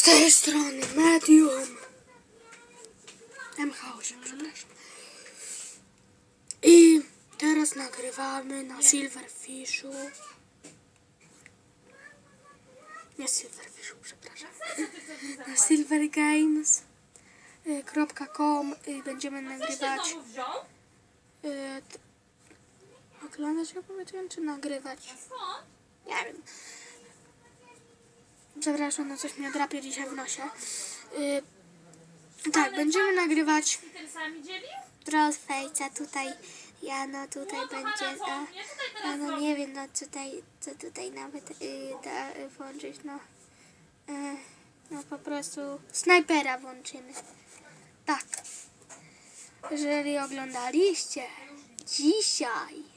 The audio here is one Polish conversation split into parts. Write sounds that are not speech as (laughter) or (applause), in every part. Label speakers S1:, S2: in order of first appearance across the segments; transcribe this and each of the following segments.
S1: Z tej strony medium. MH8, przepraszam. I teraz nagrywamy na Silverfishu. Nie Silverfishu, przepraszam. (laughs) Na silvergames.com y, będziemy nagrywać. y, Oglądać ja powiedziałem, czy nagrywać? Nie wiem. Przepraszam, no coś mnie drapie dzisiaj w nosie. Y, tak, będziemy nagrywać? Trollface'a tutaj. Ja no tutaj będzie. A, a no nie wiem, no tutaj, co tutaj nawet y, da y, włączyć, no. Y, no po prostu snajpera włączymy. Tak. Jeżeli oglądaliście dzisiaj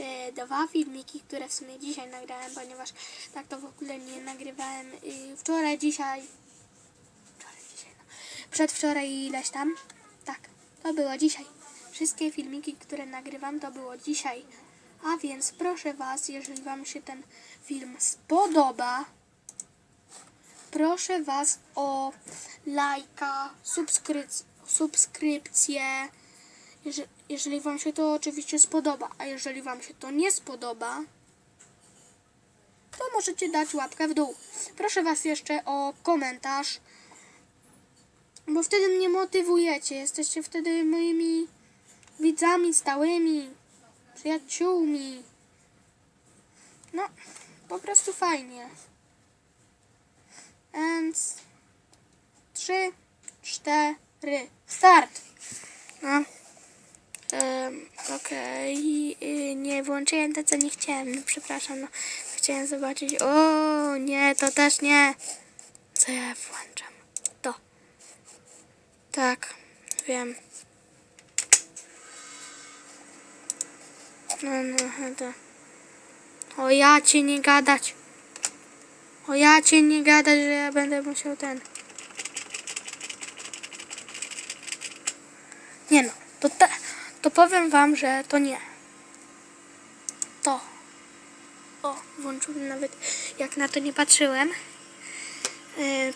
S1: te dwa filmiki, które w sumie dzisiaj nagrałem, ponieważ tak to w ogóle nie nagrywałem y, wczoraj, dzisiaj. Wczoraj, dzisiaj, no. Przedwczoraj i ileś tam. Tak, to było dzisiaj. Wszystkie filmiki, które nagrywam, to było dzisiaj. A więc proszę Was, jeżeli Wam się ten film spodoba, proszę Was o lajka, subskrypcję, jeżeli, Wam się to oczywiście spodoba. A jeżeli Wam się to nie spodoba, to możecie dać łapkę w dół. Proszę Was jeszcze o komentarz, bo wtedy mnie motywujecie. Jesteście wtedy moimi widzami stałymi, przyjaciółmi. No, po prostu fajnie. Więc trzy, cztery, start. No. Um, Okej, y, nie włączyłem to, co nie chciałem. No, przepraszam, no. Chciałem zobaczyć. O, nie, to też nie. Co ja włączam? To. Tak, wiem. No, no, no to. O ja cię nie gadać. O ja cię nie gadać, że ja będę musiał ten. Nie no, to, te, to powiem wam, że to nie. To. O, włączyłem nawet, jak na to nie patrzyłem. Yy,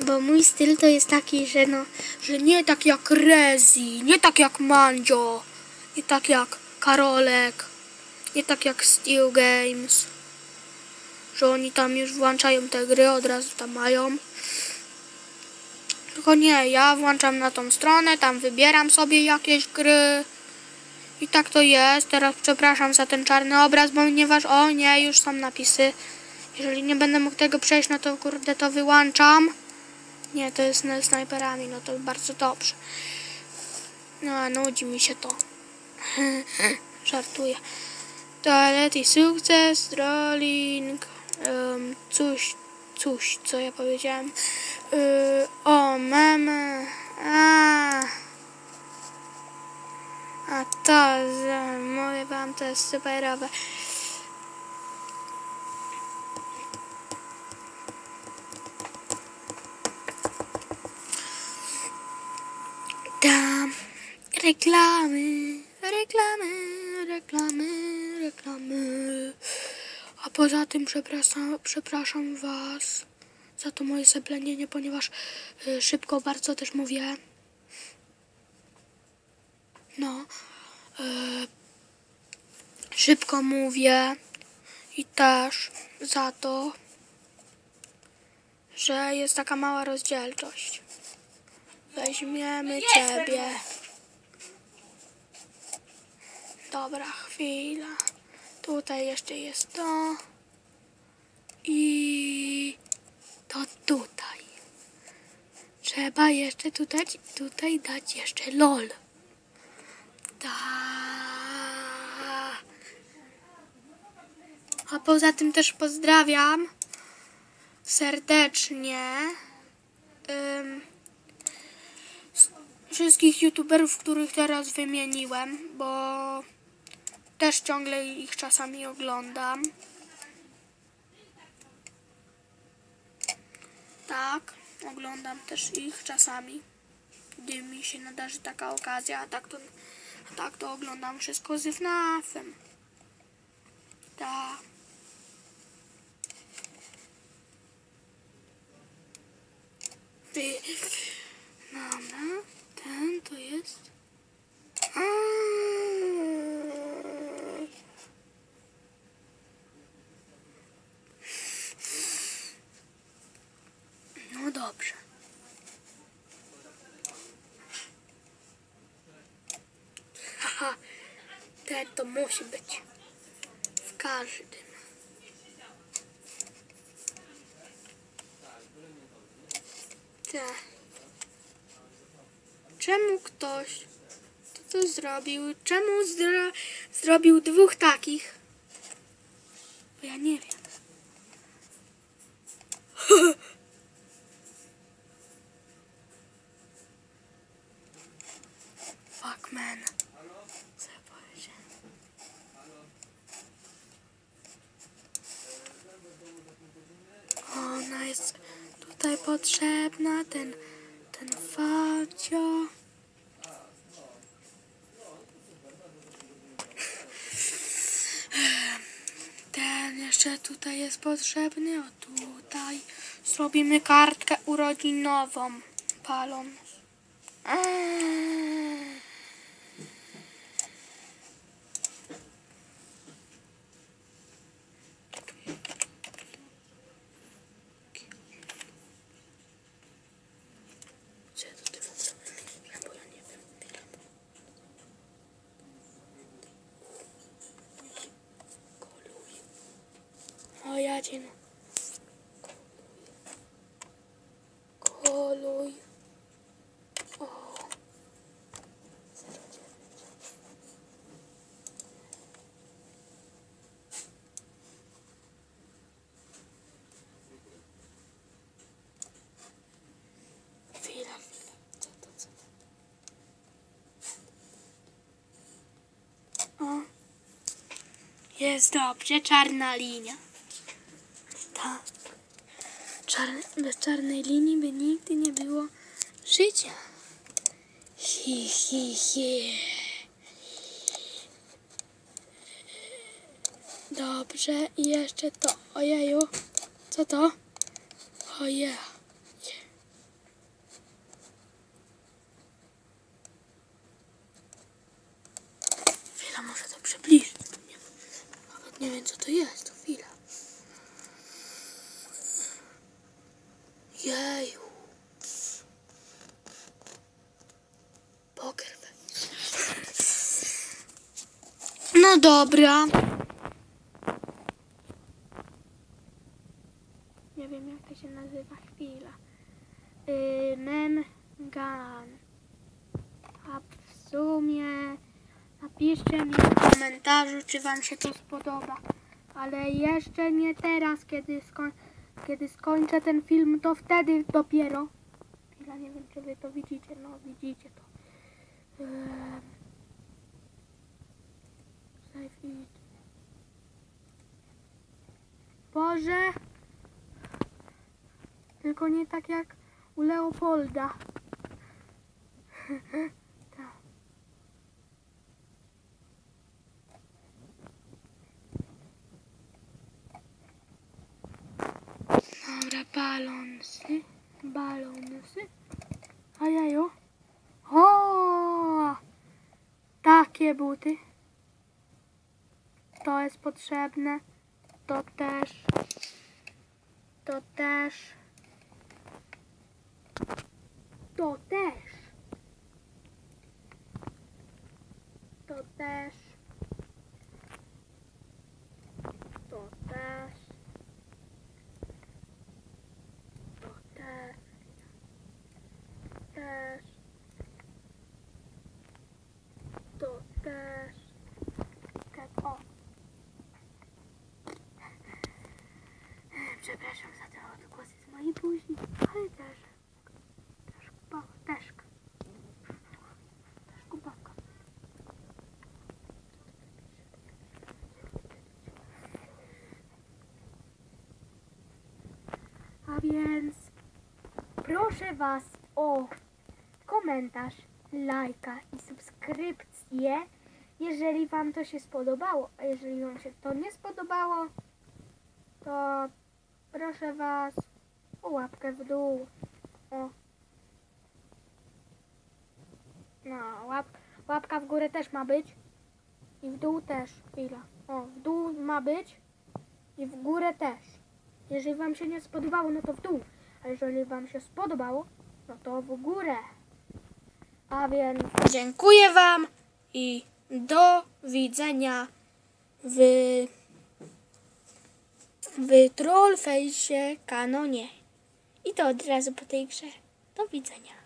S1: bo mój styl to jest taki, że no, że nie tak jak Rezi, nie tak jak Mandzio, nie tak jak Karolek, nie tak jak Steel Games, że oni tam już włączają te gry, od razu tam mają. Tylko nie, ja włączam na tą stronę, tam wybieram sobie jakieś gry. I tak to jest. Teraz przepraszam za ten czarny obraz, ponieważ o nie, już są napisy. Jeżeli nie będę mógł tego przejść, no to kurde to wyłączam. Nie, to jest z snajperami, no to bardzo dobrze. No, a nudzi mi się to. (laughs) Żartuję. Toalet i sukces, trolling, um, coś, coś, co ja powiedziałem. Yy, o, memy, a, a to, że mówię wam, to jest superowe. Tam reklamy, reklamy, reklamy, reklamy. A poza tym przepraszam, przepraszam Was za to moje zaplenienie, ponieważ y, szybko bardzo też mówię. No, y, szybko mówię i też za to, że jest taka mała rozdzielczość. Weźmiemy Ciebie. Dobra, chwila. Tutaj jeszcze jest to. I to tutaj. Trzeba jeszcze tutaj, tutaj dać jeszcze LOL. Ta. A poza tym też pozdrawiam serdecznie s- wszystkich youtuberów, których teraz wymieniłem, bo też ciągle ich czasami oglądam. Tak, oglądam też ich czasami, gdy mi się nadarzy taka okazja, a tak to, a tak to oglądam wszystko z FNAF-em. Dobrze. Haha, ten to musi być w każdym. Tak. Czemu ktoś to, to zrobił? Czemu zro, zrobił dwóch takich? Bo ja nie wiem. (laughs) Fuck man. Co ja powiedziałem? Ona jest tutaj potrzebna, ten, ten facio. Ten jeszcze tutaj jest potrzebny, o tutaj. Zrobimy kartkę urodzinową. Balon. Eee. Co ja tutaj w ogóle wymyśliłem, bo ja nie wiem. Koluj. No. Koluj. O. Zero dziewięć. Chwila, chwila. Co to, co to? O. Jest dobrze, czarna linia. Tak. Czarny, bez czarnej linii by nigdy nie było życia. Hi, hi, hi. Dobrze, i jeszcze to. Ojeju, co to? Oje. Chwila, może to przybliżyć. Nawet nie wiem, co to jest. Chwila. Jeju. Poker face. No dobra. Nie wiem jak to się nazywa. Chwila. Yy, Memgan. A w sumie napiszcie mi w komentarzu, czy wam się to spodoba. Ale jeszcze nie teraz, kiedy skończę kiedy skończę ten film, to wtedy dopiero. Chwila, nie wiem, czy wy to widzicie. No, widzicie to. Ehm. It. Boże! Tylko nie tak jak u Leopolda. (laughs) tak. Dobra, balonsy, balonsy. A jajo. O! Takie buty. To jest potrzebne. To też. To też. To też. To też. To też. To też. Też. To też. Tak, o. Przepraszam za te odgłosy z mojej buzi, ale też. Też kupa, też. Też. A więc proszę Was o komentarz, lajka i subskrypcję, jeżeli Wam to się spodobało. A jeżeli Wam się to nie spodobało, to proszę Was o łapkę w dół. O. No, łap, łapka w górę też ma być. I w dół też. Chwila. O, w dół ma być. I w górę też. Jeżeli Wam się nie spodobało, no to w dół. A jeżeli Wam się spodobało, no to w górę. A więc dziękuję Wam i do widzenia w, w Trollface kanonie. I to od razu po tej grze. Do widzenia.